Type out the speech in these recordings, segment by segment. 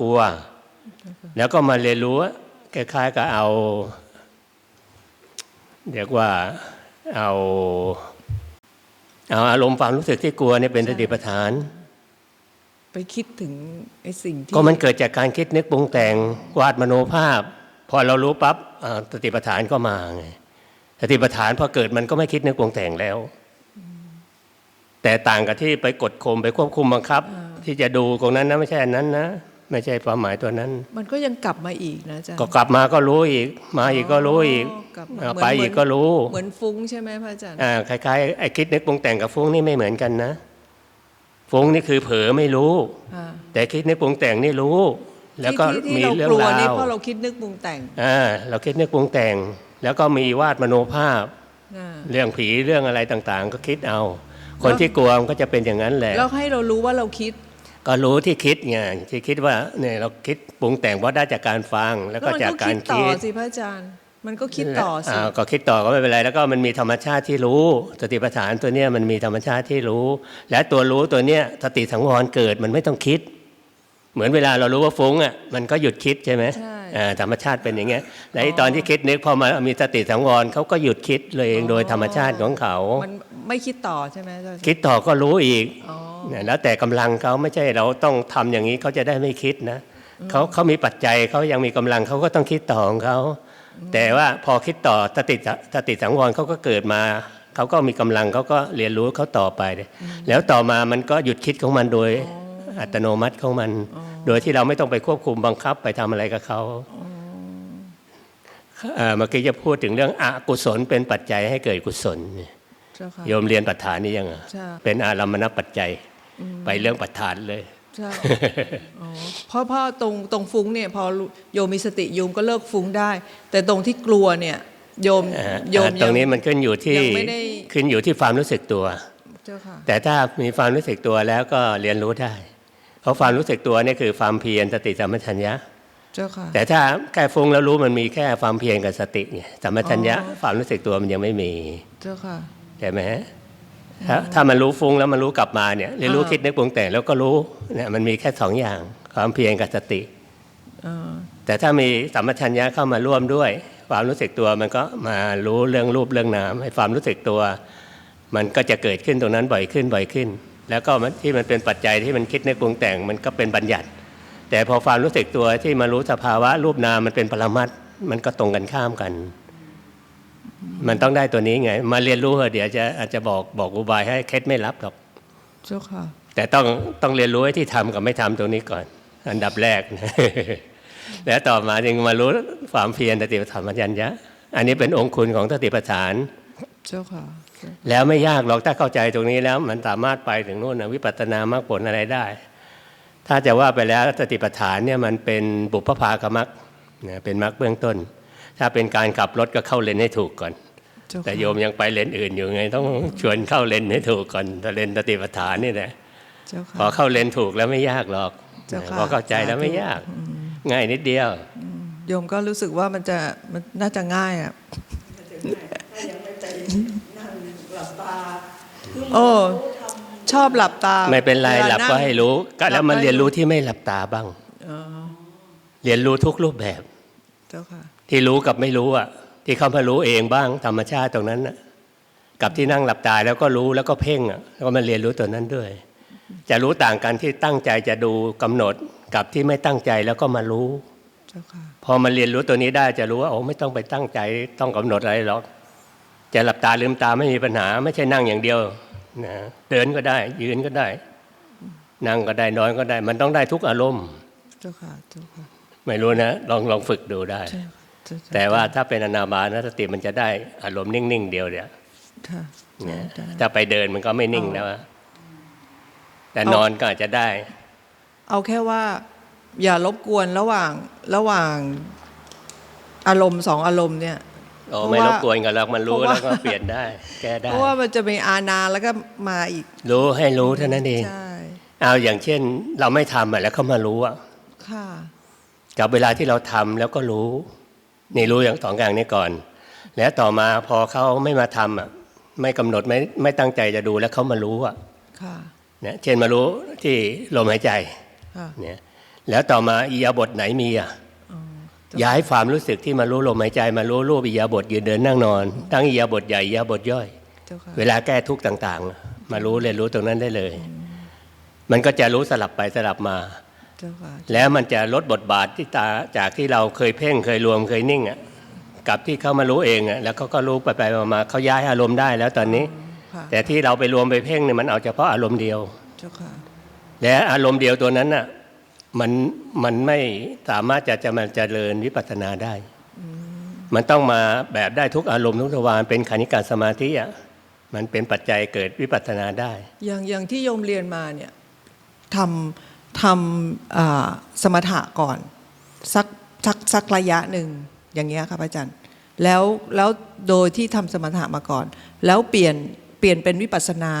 กลัว แล้วก็มาเรียนรู้คล้ายๆกับเอา เรียกว่าเอาเอาอารมณ์ความรู้สึกที่กลัวเนี่ยเป็นสติปัฏฐาน ไปคิดถึงไอ้สิ่งที่ก็มันเกิดจากการคิดนึกปรุงแต่งวาดมโนภาพ พอเรารู้ปั๊บอ่าสติปัฏฐานก็มาไงสติปัฏฐานพอเกิดมันก็ไม่คิดนึกปรุงแต่งแล้ว แต่ต่างกับที่ไปกดข่มไปควบคุมบังคับ ที่จะดูตรงนั้นนะไม่ใช่อันนั้นนะ ไม่ใช่ความหมายตัวนั้น มันก็ยังกลับมาอีกนะอาจารย์ก็กลับมาก็รู้อีก มาอีกก็รู้อีกกลับมาอ่าเหมือนไปอีกก็รู้ เหมือนฟุ้งใช่ไหมพระอาจารย์อ่าคล้ายๆไอ้คิดนึกปรุงแต่งกับฟุ้งนี่ไม่เหมือนกันนะ ฟุ้งนี่คือเผลอไม่รู้อ่าแต่คิดนึกปรุงแต่งนี่รู้ แล้วก็ที่ที่มีเราเรื่องกลัวรานี่วเพราะเราคิดนึกปรุงแต่งอ่าเราคิดนึกปรุงแต่ง แล้วก็มีวาดมโนภาพอ่าเรื่องผีเรื่องอะไรต่างๆ ก็คิดเอา คนที่กลัวมันก็จะเป็นอย่างนั้นแหละแล้วให้เรารู้ว่าเราคิด ก็รู้ที่คิดไงที่คิดว่าเนี่ยเราคิดปรุงแต่งเพราะได้จากการฟังแล้วก็มัจากก็การคิดต่อคิดสิพระอาจารย์มันก็คิดต่อสิาก็คิดต่อก็ไม่เป็นไร แล้วก็มันมีธรรมชาติที่รู้ สติปัฏฐานตัวเนี้ยมันมีธรรมชาติที่รู้ และตัวรู้ตัวเนี้ยสติสังวรเกิดมันไม่ต้องคิด เหมือนเวลาเรารู้ว่าฟุ้งอะมันก็หยุดคิดใช่ไหมใช่อ่าธรรมชาติเป็นอย่างเงี้ยและไอ้ตอนที่คิดนึกพอมามีสติสังวรเขาก็หยุดคิดเลยเองโดยธรรมชาติของเขามัน ไม่คิดต่อใช่ไหมอาจารย์คิดต่อก็รู้อีกอ๋อเนี่ยแล้วแต่กำลังเขาไม่ใช่เราต้องทำอย่างนี้เขาจะได้ไม่คิดนะเขาเขามีปัจจัยเขายังมีกำลังเขาก็ต้องคิดต่อของเขาแต่ว่าพอคิดต่อสติสติสังวรเขาก็เกิดมาเขาก็มีกำลังเขาก็เรียนรู้เขาต่อไป แล้วต่อมามันก็หยุดคิดของมันโดยอัตโนมัติของมัน โดยที่เราไม่ต้องไปควบคุมบังคับไปทำอะไรกับเขาเอ่อเมื่อกี้จะพูดถึงเรื่องอกุศลเป็นปัจจัยให้เกิดกุศลเนี่ยเจ้าค่ะ โยมเรียนปัฏฐานนี่ยังอะใช่เป็นอารมณปัจจัย ไปเรื่องปัฏฐานเลยใช่อ๋อเพราะเพราะตรงตรงฟุ้งเนี่ยพอโยมมีสติโยมก็เลิกฟุ้งได้ แต่ตรงที่กลัวเนี่ยโยมอ่าโยมตรงนี้มันขึ้นอยู่ที่ยังไม่ได้ขึ้นอยู่ที่ความรู้สึกตัวเจ้าค่ะแต่ถ้ามีความรู้สึกตัวแล้วก็เรียนรู้ได้ เพราะความรู้สึกตัวนี่คือความเพียรสติสัมปชัญญะเจ้าค่ะแต่ถ้าแค่ฟุ้งแล้วรู้มันมีแค่ความเพียรกับสติไงสัมปชัญญะอ๋อความรู้สึกตัวมันยังไม่มีเจ้าค่ะ ใช่ไหมฮะถ้าถ้ามันรู้ฟุ้งแล้วมันรู้กลับมาเนี่ยเรียนรู้อ่าคิดนึกปรุงแต่งแล้วก็รู้เนี่ยมันมีแค่สองอย่างความเพียรกับสติเออแต่ถ้ามีสัมปชัญญะเข้ามาร่วมด้วย ความรู้สึกตัวมันก็มารู้เรื่องรูปเรื่องนามให้ความรู้สึกตัว มันก็จะเกิดขึ้นตรงนั้นบ่อยขึ้นบ่อยขึ้น แล้วก็มันที่มันเป็นปัจจัยที่มันคิดในกปรุงแต่งมันก็เป็นบัญญัติ แต่พอความรู้สึกตัวที่มารู้สภาวะรูปนามมันเป็นปรมัตถ์มันก็ตรงกันข้ามกัน มันต้องได้ตัวนี้ไง มาเรียนรู้เถอะเดี๋ยวจะอาจจะบอกบอกอุบายให้เคล็ดไม่รับหรอกเจ้าค่ะ แต่ต้องต้องเรียนรู้ไอ้ที่ทำกับไม่ทำตรงนี้ก่อน อันดับแรกแล้วต่อมาจึงมารู้ความเพียรสติปัฏฐานมัญญะอันนี้เป็นองค์คุณของสติปัฏฐานเจ้าค่ะแล้วไม่ยากหรอกถ้าเข้าใจตรงนี้แล้ว มันสามารถไปถึงนู่นนะวิปัสสนามรรคผลอะไรได้ ถ้าจะว่าไปแล้วสติปัฏฐานเนี่ยมันเป็นบุพภากมรรคนะเป็นมรรคเบื้องต้น ถ้าเป็นการขับรถก็เข้าเลนให้ถูกก่อนเจ้าแต่ค่ะโยมยังไปเลนอื่นอยู่ไง ต้องชวนเข้าเลนให้ถูกก่อนแต่เลนสติปัฏฐานนี่แหละเจ้าพอค่ะเข้าเลนถูกแล้วไม่ยากหรอกเจ้าค่ะพอเข้าใจแล้วไม่ยากอืมง่ายนิดเดียว โยมก็รู้สึกว่ามันจะมันน่าจะง่ายอะโอ้ชอบหลับตา ไม่เป็นไรวาหลับก็นั่งให้รู้ ก็แล้วมันหลับก็ให้เรียนรู้ที่ไม่หลับตาบ้างอ๋อเรียนรู้ทุกรูปแบบ เจ้าค่ะ ที่รู้กับไม่รู้อะ ที่เขามารู้เองบ้างธรรมชาติตรงนั้นน่ะกับที่นั่งหลับตาแล้วก็รู้แล้วก็เพ่งอะแล้วก็มาเรียนรู้ตัวนั้นด้วย จะรู้ต่างกันที่ตั้งใจจะดูกำหนดกับที่ไม่ตั้งใจแล้วก็มารู้เจ้าค่ะพอมันเรียนรู้ตัวนี้ได้จะรู้ว่าโอ้ไม่ต้องไปตั้งใจต้องกำหนดอะไรหรอกจะหลับตาลืมตาไม่มีปัญหา ไม่ใช่นั่งอย่างเดียวนะเดินก็ได้ยืนก็ได้ นั่งก็ได้นอนก็ได้ มันต้องได้ทุกอารมณ์เจ้าค่ะเจ้าค่ะไม่รู้นะ ลองลองฝึกดูได้ เจ้าค่ะเจ้าค่ะแต่ว่าถ้าเป็นอนาบานสติมันจะได้อารมณ์นิ่งๆเดียวเดียวค่ะเนี่ยได้ได้ถ้าไปเดินมันก็ไม่นิ่งแล้วอะแต่เอานนอนก็อาจจะได้ เอาแค่ว่า อย่ารบกวนระหว่างระหว่างอารมณ์สองอารมณ์เนี่ยโอ้เพราะไม่รว่าบกวนกันแล้วมันรู้เพราะว่าแล้วก็เปลี่ยนได้ แก้ได้เพราะว่ามันจะมีอานาแล้วก็มาอีก รู้ให้รู้เท่านั้นเองใช่เอาอย่างเช่น เราไม่ทำอะแล้วเขามารู้อะค่ะกับเวลาที่เราทำแล้วก็รู้ นี่รู้อย่างสองอย่างนี้ก่อน แล้วต่อมาพอเขาไม่มาทำอะไม่กำหนดไม่ไม่ตั้งใจจะดูแล้วเขามารู้อะค่ะเนี่ยเช่นมารู้ที่ลมหายใจค่ะเนี่ยแล้วต่อมาอิยาบทไหนมีอะอ๋อย้ายความรู้สึกที่มารู้ลมหายใจ มารู้รูปอิยาบทยืนเดินนั่งนอนทั้งอิยาบทใหญ่อิยาบทย่อยเจ้าค่ะเวลาแก้ทุกข์ต่าง ๆ มารู้เรียนรู้ตรงนั้นได้เลย มันก็จะรู้สลับไปสลับมาเจ้าค่ะ แล้วมันจะลดบทบาทที่ตาจากที่เราเคยเพ่งเคยรวมเคยนิ่งอะกับที่เขามารู้เองอะแล้วเขาก็รู้ไปไปๆมาๆเขาย้ายอารมณ์ได้แล้วตอนนี้ค่ะแต่ที่เราไปรวมไปเพ่งเนี่ยมันเอาเฉพาะอารมณ์เดียวเจ้าค่ะและอารมณ์เดียวตัวนั้นน่ะมันมันไม่สามารถจะจะมาเจริญวิปัสสนาได้ มันต้องมาแบบได้ทุกอารมณ์ทุกทวารเป็นคณิการสมาธิอะมันเป็นปัจจัยเกิดวิปัสสนาได้ อย่างอย่างที่โยมเรียนมาเนี่ยทำ ทำอ่าสมถะก่อนสักสักสักระยะหนึ่งอย่างเงี้ยครับอาจารย์แล้วแล้วโดยที่ทำสมถะมาก่อน แล้วเปลี่ยนเปลี่ยนเป็นวิปัสสนา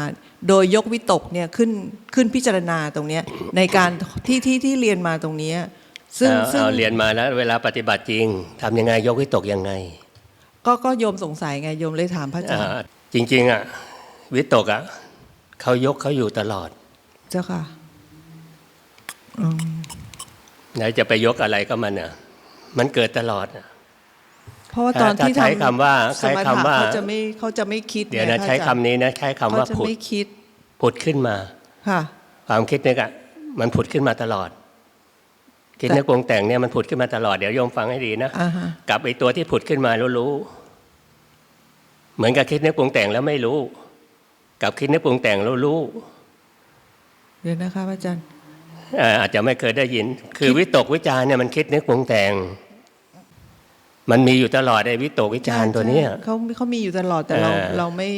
โดยยกวิตกเนี่ยขึ้นขึ้นพิจารณาตรงเนี้ยในการที่ที่ที่เรียนมาตรงเนี้ยซึ่งเอาซึ่งเอาเรียนมาแล้วเวลาปฏิบัติจริงทำยังไงยกวิตกยังไง ก็ก็โยมสงสัยไงโยมเลยถามพระอาจารย์อ่าจริง ๆอะวิตกอะเขายกเขาอยู่ตลอด เจ้าค่ะ อืมแล้วจะไปยกอะไรก็มันอะมันเกิดตลอดอะเพราะว่าตอนที่ถ้าใช้ทำคำว่าสใช้มถะคำว่าเขาจะไม่เขาจะไม่คิดเดี๋ยวนะไงพระใช้อาจารคำนี้นะใช้คำเขาว่าจะผุดไม่คิดผุดขึ้นมาค่ะความคิดนึกอะมันผุดขึ้นมาตลอด คิดนึกปรุงแต่งเนี่ยมันผุดขึ้นมาตลอดเดี๋ยวโยมฟังให้ดีนะอ่าฮะกับไอ้ตัวที่ผุดขึ้นมารู้รู้ เหมือนกับคิดนึกปรุงแต่งแล้วไม่รู้ กับคิดนึกปรุงแต่งแล้วรู้เดี๋ยวนะคะพระอาจารย์เอ่ออาจจะไม่เคยได้ยิน คือวิตกวิจารณ์เนี่ยมันคิดนึกปรุงแต่ง มันมีอยู่ตลอดไอ้วิตกวิจารณ์ตัวเนี้ยใช่เขาเขามีอยู่ตลอดแต่เราเออเราไม่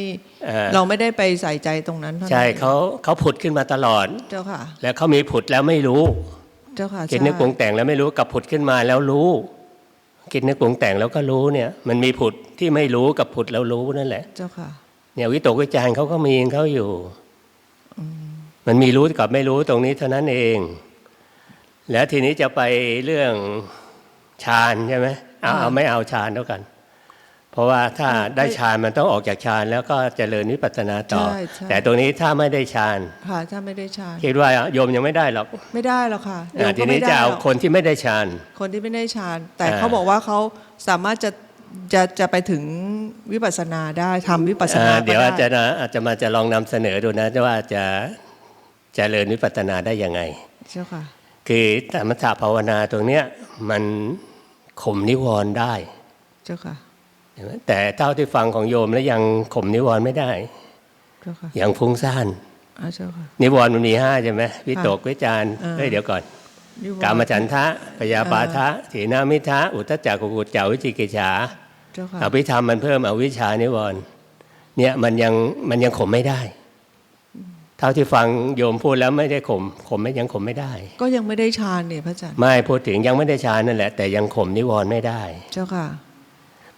เอ่อเราไม่ได้ไปใส่ใจตรงนั้นเท่านั้นใช่เขาเขาผุดขึ้นมาตลอดเจ้าค่ะ แล้วเขามีผุดแล้วไม่รู้ เจ้าค่ะคิดนึกปรุงใช่แต่งแล้วไม่รู้กับผุดขึ้นมาแล้วรู้คิดนึกปรุงแต่งแล้วก็รู้เนี่ย มันมีผุดที่ไม่รู้กับผุดแล้วรู้นั่นแหละ เจ้าค่ะ เนี่ยวิตกวิจารณ์เขาก็มีของเขาอยู่มั นมีรู้กับไม่รู้ตรงนี้เท่านั้นเอง แล้วทีนี้จะไปเรื่องฌานใช่ไหมเอาเอาไม่เอาฌานแล้วกัน เพราะว่าถ้าได้ฌานมันต้องออกจากฌานแล้วก็เจริญวิปัสสนาต่อ ใช่ใช่ แต่ตรงนี้ถ้าไม่ได้ฌานค่ะถ้าไม่ได้ฌานคิดว่าโยมยังไม่ได้หรอกไม่ได้หรอกค่ะโยอ่ามทีก็นี้ไม่ได้จะเอาหรอกคนที่ไม่ได้ฌาน คนที่ไม่ได้ฌาน แต่อ่า เขาบอกว่าเขาสามารถจะจะจะไปถึงวิปัสสนาได้ทำวิปัสสนาอ่าก็เดี๋ยวอาจได้จะนะอาจจะมาจะลองนำเสนอดูนะว่าจะจะ เจริญวิปัสสนาได้ยังไง เจ้าค่ะ คือสมถะภาวนาตรงเนี้ยมันข่มนิวรณ์ได้ เจ้าค่ะใช่ไหมแต่เท่าที่ฟังของโยมแล้วยังข่มนิวรณ์ไม่ได้ เจ้าค่ะยังฟุ้งซ่านอ่าเจ้าค่ะนิวรณ์มันมีห้าใช่ไหมวิตกวิจารณ์อ่าเฮ้ยเดี๋ยวก่อนนิวรณ์กามฉันทะพยาบาทะถีนามิทะอุทธจักกุกุจจาวิจิกิจฉาเจ้าค่ะอภิธรรมมันเพิ่มอวิชชานิวรณ์เนี่ยมันยังมันยังข่มไม่ได้ เท่าที่ฟังโยมพูดแล้วไม่ได้ข่มข่มไม่ยังข่มไม่ได้ ก็ยังไม่ได้ฌานเนี่ยพระอาจารย์ไม่พูดถึงยังไม่ได้ฌานนั่นแหละ แต่ยังข่มนิวรณ์ไม่ได้ เจ้าค่ะ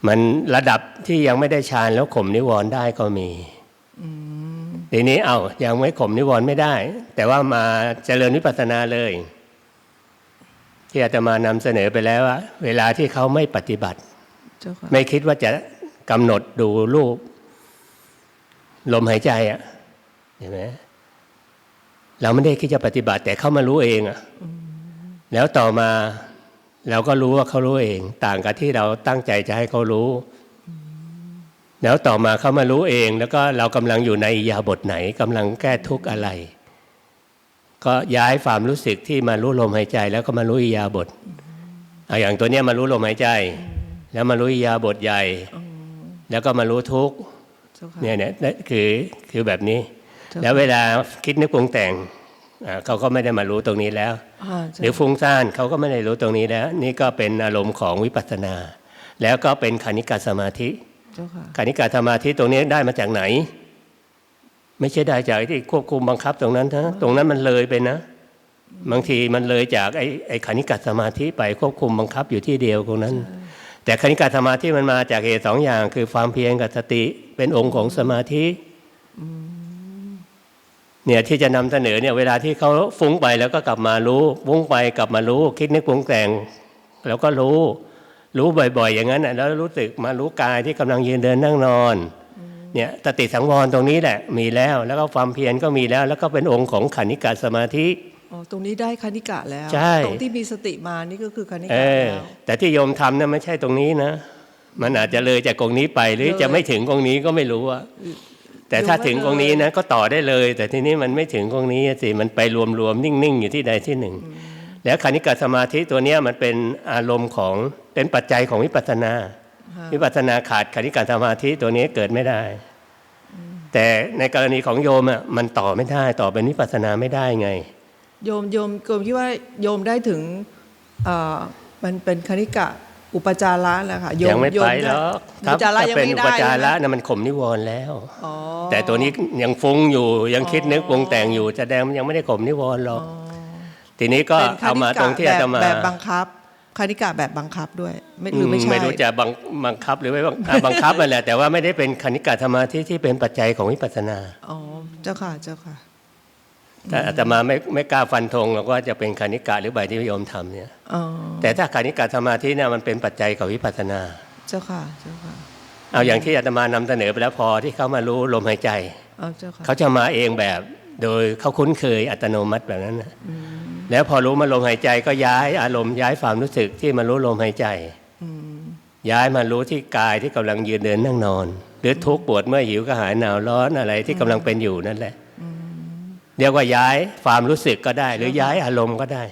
มันระดับที่ยังไม่ได้ฌานแล้วข่มนิวรณ์ได้ก็มีทีนี้เอายังไม่ข่มนิวรณ์ไม่ได้ แต่ว่ามาเจริญวิปัสสนาเลย ที่อาตมานำเสนอไปแล้วว่าเวลาที่เขาไม่ปฏิบัติเจ้าค่ะไม่คิดว่าจะกำหนดดูรูป ลมหายใจอะ่ะเห็นไหม เราไม่ได้คิดจะปฏิบัติแต่เขามารู้เองอะ่ะแล้วต่อมาเราก็รู้ว่าเขารู้เอง ต่างกับที่เราตั้งใจจะให้เขารู้ แล้วต่อมาเขามารู้เอง แล้วก็เรากำลังอยู่ในอิริยาบทไหนกำลังแก้ทุกข์อะไร ก็ย้ายความรู้สึกที่มารู้ลมหายใจ แล้วก็มารู้อิริยาบทเอาอย่างตัวเนี้ยมารู้ลมหายใจ แล้วมารู้อิริยาบทใหญ่ แล้วก็มารู้ทุกข์เจ้าค่ะเนี่ยเนี่ยนั่นคือคือแบบนี้เจ้า แล้วเวลาคิดนึกปรุงแต่งอ่าเขาก็ไม่ได้มารู้ตรงนี้แล้วอ่าเจ้าหรือฟุ้งซ่านเขาก็ไม่ได้รู้ตรงนี้แล้ว นี่ก็เป็นอารมณ์ของวิปัสสนา แล้วก็เป็นคณิกาสมาธิเจ้าค่ะคณิกาสมาธิตรงนี้ได้มาจากไหน ไม่ใช่ได้จากที่ควบคุมบังคับตรงนั้นนะตรงนั้นมันเลยไปนะ บางทีมันเลยจากไอ้ไอ้คณิกาสมาธิไปควบคุมบังคับอยู่ที่เดียวตรงนั้น แต่คณิกาสมาธิมันมาจากเหตุสองอย่าง คือความเพียรกับสติเป็นองค์ของสมาธิ เนี่ยที่จะนำเสนอเนี่ยเวลาที่เขาฟุ้งไปแล้วก็กลับมารู้ฟุ้งไปกลับมารู้ คิดนึกปรุงแต่ง แล้วก็รู้ รู้บ่อยๆ อย่างนั้นน่ะแล้วรู้สึกมารู้กายที่กำลังยืนเดินนั่งนอนเนี่ยสติสังวรตรงนี้แหละมีแล้วแล้วก็ความเพียรก็มีแล้ว แล้วก็เป็นองค์ของขันธิกาสมาธิเอ๋อตรงนี้ได้คณิกะแล้วใช่ตรงที่มีสติมานี่ก็คือคณิเอกะอแล้วแต่ที่โยมทำนะไม่ใช่ตรงนี้นะ มันอาจจะเลยจากตรงนี้ไปหรือเลยจะไม่ถึงตรงนี้ก็ไม่รู้อะ แต่ถ้าถึงตรงนี้นะก็ต่อได้เลย แต่ทีนี้มันไม่ถึงตรงนี้สิมันไปรวมๆนิ่งๆ อยู่ที่ใดที่หนึ่ง แล้วคณิกะสมาธิตัวเนี้ยมันเป็นอารมณ์ของเป็นปัจจัยของวิปัสสนาวิปัสสนาขาดคณิกะสมาธิตัวนี้เกิดไม่ได้ แต่ในกรณีของโยมอะมันต่อไม่ได้ต่อเป็นวิปัสสนาไม่ได้ไง โยมโยมโยมคิดว่าโยมได้ถึงเอ่อมันเป็นคณิกะ อุปจาระแล้วค่ะโยยังไม่โยไปด้หรอกอุปจาระยังเป็นไม่อุได้ปจาระใช่ไหมนะมันข่มนิวรณ์แล้ว อ๋อแต่ตัวนี้ยังฟุ้งอยู่ยังคิดนึกอ๋อปรุงแต่งอยู่แสดงมันยังไม่ได้ข่มนิวรณ์หรอกทีนี้ก็เป็นคเอาณิมากะตรงที่อาตมาแบบแบบบังคับคณิกะแบบบังคับด้วย ไม่หรือไม่ใช่ไม่รู้จะบังบังคับหรือไม่บังอะบังคับนั่นแหละแต่ว่าไม่ได้เป็นคณิกะสมาธิที่เป็นปัจจัยของวิปัสสนา อ๋อ เจ้าค่ะ เจ้าค่ะ แต่อาตมาไม่ไม่กล้าฟันธงหรอกว่าจะเป็นคณิกะหรือใบที่โยมทำเนี่ยอ๋อแต่ถ้าคณิกะสมาธิเนี่ยมันเป็นปัจจัยกับวิปัสสนา เจ้าค่ะเจ้าค่ะเอาอย่างที่อาตมานำเสนอไปแล้วพอที่เขามารู้ลมหายใจเอาเจ้าค่ะเขาจะมาเองแบบโดยเขาคุ้นเคยอัตโนมัติแบบนั้นนะแล้วพอรู้มาลมหายใจก็ย้ายอารมณ์ย้ายความรู้สึกที่มารู้ลมหายใจย้ายมารู้ที่กายที่กำลังยืนเดินนั่งนอน หรือทุกข์ปวดเมื่อยหิวกระหายหนาวร้อนอะไรที่กำลังเป็นอยู่นั่นแหละ เรียกว่าย้ายความรู้สึกก็ได้ หรือย้ายอารมณ์ก็ได้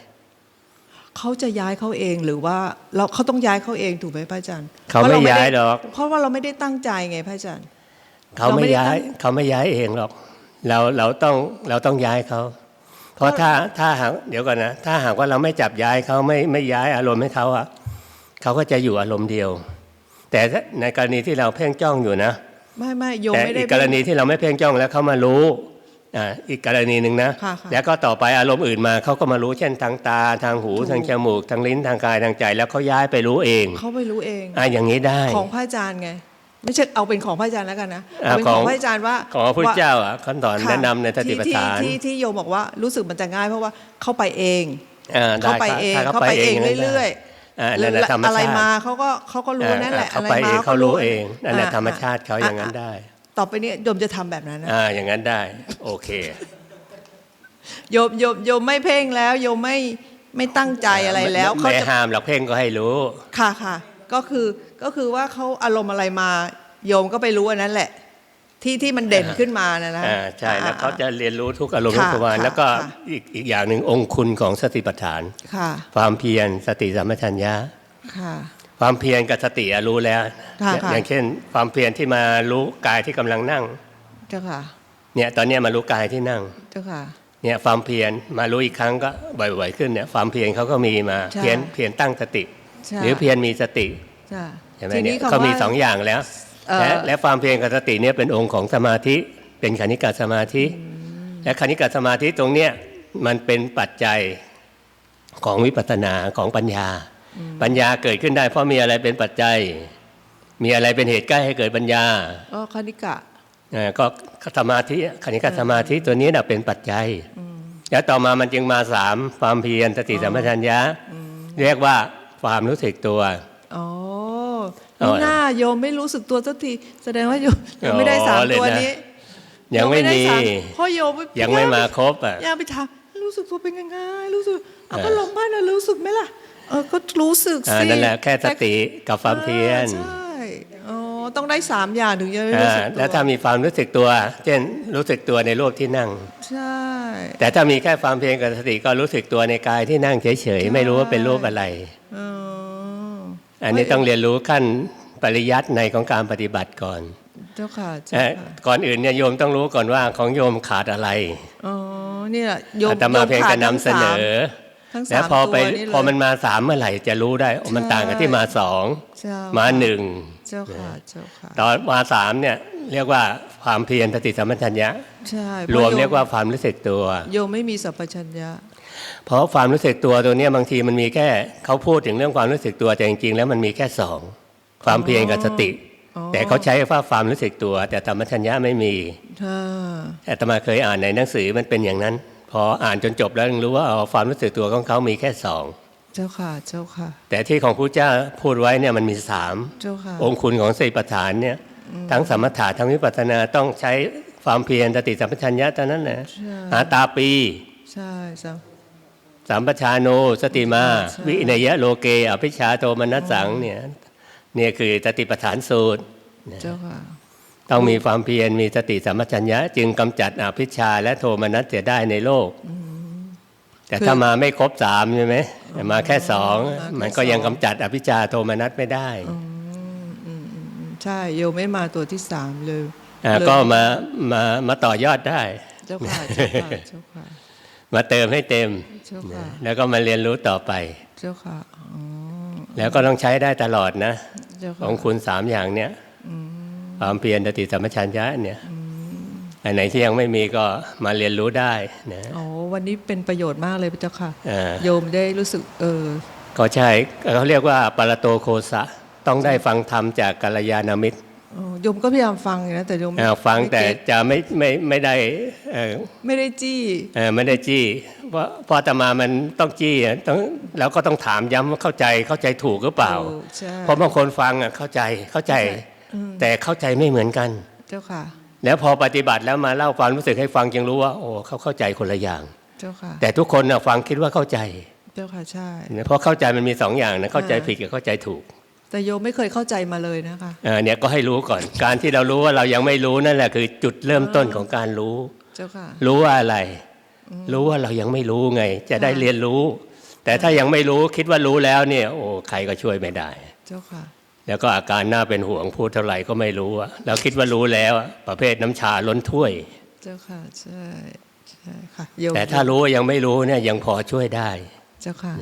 เขาจะย้ายเขาเองหรือว่าเราเขาต้องย้ายเขาเองถูกไหมพระอาจารย์เขาไม่พระรย้ายด้หรอก เพราะว่าเราไม่ได้ตั้งใจไงพระอาจารย์เขาเราไม่ไม่ได้ย้ายตั้งเขาไม่ย้ายเองหรอก เราเราต้องเราต้องย้ายเขาเพราะถ้าถ้าหากเดี๋ยวก่อนนะถ้าหากว่าเราไม่จับย้ายเขาไม่ไม่ย้ายอารมณ์ให้เขาอะเขาก็จะอยู่อารมณ์เดียว แต่ถ้าในกรณีที่เราเพ่งจ้องอยู่นะ ไม่ไม่โยมแต่ไม่ได้อีกกรณีที่เราไม่เพ่งจ้องแล้วเขามารู้ อ่าอีกกรณีหนึ่งนะค่ะค่ะแล้วก็ต่อไปอารมณ์อื่นมาเขาก็มารู้เช่นทางตาทางหูถูกทางจมูกทางลิ้นทางกายทางใจ แล้วเขาย้ายไปรู้เองเขาไม่รู้เองอ่าอย่างนี้ได้ของพระอาจารย์ไงไม่ใช่เอาเป็นของพระอาจารย์แล้วกันนะอ่าเอาเป็นขขอองงพระอาจารย์ว่าของพระพุทธว่าเจ้าอะขั้นตอนค่ะแนะนำในสติปัฏฐานที่ที่ที่โยมบอกว่ารู้สึกมันจะง่ายเพราะว่าเข้าไปเองอ่าเข้าได้ไปครับเองถ้เข้าไปเองงั้นได้เรื่อยอ่านั่นแหละธรรมอะไรชาติมาเขาก็เขาก็รู้นั่นแหละเขาอะไรไปมาเองเขารู้เองนั่นแหละอ่ธรรมชาติเขาอย่างนั้นได้ ต่อไปนี้โยมจะทำแบบนั้นนะอ่าอย่างนั้นได้ โอเคโยมโยมโยมไม่เพ่งแล้ว โยมไม่ไม่ตั้งใจอะไรแล้วเขาไม่จะห้ามหรอกเพ่งก็ให้รู้ ค่ะค่ะ ก็คือก็คือว่าเขาอารมณ์อะไรมา โยมก็ไปรู้อันนั้นแหละ ที่ที่มันเด่นอ่าขึ้นมานะนะอ่าใช่แล้วเขาจะเรียนรู้ทุกอารมณ์ค่ะทุกประมาณค่ะแล้วก็ค่ะอีกอีกอย่างหนึ่งองค์คุณของสติปัฏฐานค่ะความเพียรสติสัมปชัญญะค่ะ ความเพียรกับสติอะรู้แล้ว ค่ะค่ะ อย่างเช่น ความเพียรที่มารู้กายที่กำลังนั่ง เจ้าค่ะเนี่ยตอนเนี้ยมารู้กายที่นั่ง เจ้าค่ะ เนี่ยความเพียรมารู้อีกครั้งก็บ่อยๆขึ้นเนี่ยความเพียรเขาก็มีมาใช่เพียรเพียรตั้งสติ ใช่ หรือเพียรมีสติจ้ะใช่ไหมทีเนี่นี้ยคำเขามีว่าสองอย่างแล้วเอ่อ และและความเพียรกับสติเนี่ยเป็นองค์ของสมาธิ เป็นคณิกาสมาธิ และคณิกาสมาธิตรงเนี้ยมันเป็นปัจจัยของวิปัสสนาของปัญญา ปัญญาเกิดขึ้นได้ เพราะมีอะไรเป็นปัจจัย มีอะไรเป็นเหตุใกล้ให้เกิดปัญญาก็คณิกะเอ่อก็สมาธิคณิกาสมาธิตัวนี้น่ะเป็นปัจจัยแล้วต่อมามันจึงมาสามความเพียรสติสัมปชัญญะเรียกว่าความรู้สึกตัวอ๋อเอานี่หน้าโยมไม่รู้สึกตัวสักทีแสดงว่าโยมโยมไม่ได้สามอ๋อเลยตัวนะนี้ ยังไม่โด้มีสาเพราะโยมยังไม่มาครบอะย่าไปถามรู้สึกตัวเป็นยังไงรู้สึกเอาก็เออลงบ้านนะรู้สึกไหมล่ะ เออก็รู้สึกอ่าสินั่นแหละแค่สติกับความเพียรอ่าใช่อ๋อต้องได้สามอย่างถึงจะได้รู้อ่าสึกตัวแล้วถ้ามีความรู้สึกตัว เช่นรู้สึกตัวในรูปที่นั่ง ใช่ แต่ถ้ามีแค่ความเพียรกับสติก็รู้สึกตัวในกายที่นั่งเฉยๆไม่รู้ว่าเป็นรูปอะไรอ๋ออันนี้ต้องเรียนรู้ขั้นปริยัติในของการปฏิบัติก่อนเจ้าค่ะเจ้าเอ่อค่ะก่อนอื่นเนี่ยโยมต้องรู้ก่อนว่าของโยมขาดอะไรอ๋อนี่แหละโยมอาตมาเพียงโยแต่ขดนำทั้งเสนสามอ ทั้งสามแล้วพอไปตัวนี่เลยพอมันมาสามเมื่อไหร่จะรู้ได้ มันต่างกับที่มาสองเจ้ามาหนึ่งเจ้าค่ะเจ้าค่ะตอนมาสามเนี่ยเรียกว่าความเพียรสติสัมปชัญญะใช่รวมพะโเรียกว่าความรู้สึกตัว โยมไม่มีสัพพัญญะ เพราะความรู้สึกตัวตัวเนี้ยบางทีมันมีแค่เขาพูดถึงเรื่องความรู้สึกตัวแต่จริงๆแล้วมันมีแค่สองความเพียรกับสติอ๋อแต่เขาใช้ว่าความรู้สึกตัว แต่ธรรมชัญญะไม่มีค่ะอาตมาเคยอ่านในหนังสือมันเป็นอย่างนั้น พออ่านจนจบแล้วถึงรู้ว่าอ๋อความรู้สึกตัวของเขามีแค่สองเจ้าค่ะเจ้าค่ะ แต่ที่ของพระเจ้าพูดไว้เนี่ยมันมีสามเจ้าค่ะองค์คุณของสติปัฏฐานเนี่ยทั้งสมถะทั้งวิปัสสนาต้องใช้ความเพียรสติสัมปชัญญะเท่านั้นแหละใช่หาตาปีใช่สัมสามปชาโนสติมาใช่วินยะโลเกอภิชาโทมนัสสังเนี่ยเนี่ยคือสติปัฏฐานสูตรเจ้าค่ะ ต้องมีความเพียรมีสติสัมปชัญญะ จึงกำจัดอภิชาและโทมนัสเสียได้ในโลก แต่คือถ้ามาไม่ครบสามใช่ไหมแต่มาแค่สองมาแค่มันก็ยังสองกำจัดอภิชาโทมนัสไม่ได้ใช่โยมไม่มาตัวที่สามเลยอ่าเลยก็มามามาต่อยอดได้เจ้าค่ะเจ้าค่ะเจ้าค่ะมาเติมให้เต็มเจ้าค่ะแล้วก็มาเรียนรู้ต่อไป เจ้าค่ะอ๋อแล้วก็ต้องใช้ได้ตลอดนะเจ้าขค่ะองคุณสามอย่างเนี้ย ความเพียรสติสัมปชัญญะเนี่ยอันไหนที่ยังไม่มีก็มาเรียนรู้ได้นะอ๋อวันนี้เป็นประโยชน์มากเลยพระเจ้าค่ะอ่าโยมได้รู้สึกเออก็ใช่เขาเรียกว่าปรโตโคสะต้องได้ฟังธรรมจากกัลยาณมิตรเออโยมก็พยายามฟังอยู่นะแต่โยมอ่าฟังไม่แต่เก็ตจะไม่ไม่ไม่ได้เอ่อไม่ได้จี้เอ่อไม่ได้จี้ เพราะเพออาตมามันต้องจี้อะต้องแล้วก็ต้องถามย้ำว่าเข้าใจเข้าใจถูกหรือเปล่าออใช่เพราะบางคนฟังอะเข้าใจเข้าใจ แต่เข้าใจไม่เหมือนกัน เจ้าค่ะ แล้วพอปฏิบัติแล้วมาเล่าความรู้สึกให้ฟังจึงรู้ว่า โอ้เขาเข้าใจคนละอย่าง เจ้าค่ะ แต่ทุกคนนะฟังคิดว่าเข้าใจ เจ้าค่ะใช่เพราะเข้าใจมันมีสองอย่างนะเข้าใจอ่าผิดกับเข้าใจถูก แต่โยมไม่เคยเข้าใจมาเลยนะคะอ่าเนี่ยก็ให้รู้ก่อน การที่เรารู้ว่าเรายังไม่รู้นั่นแหละคือจุดเริ่มต้นของการรู้ เจ้าค่ะ รู้ว่าอะไร รู้ว่าเรายังไม่รู้ไง จะได้เรียนรู้ แต่ถ้ายังไม่รู้คิดว่ารู้แล้วเนี่ย โอ้ใครก็ช่วยไม่ได้ เจ้าค่ะ แล้วก็อาการน่าเป็นห่วงพูดเท่าไหร่ก็ไม่รู้อะเราคิดว่ารู้แล้วอะประเภทน้ำชาล้นถ้วย เจ้าค่ะใช่ใช่ค่ะโยมแต่ถ้ารู้ว่ายังไม่รู้เนี่ยยังพอช่วยได้ เจ้าค่ะ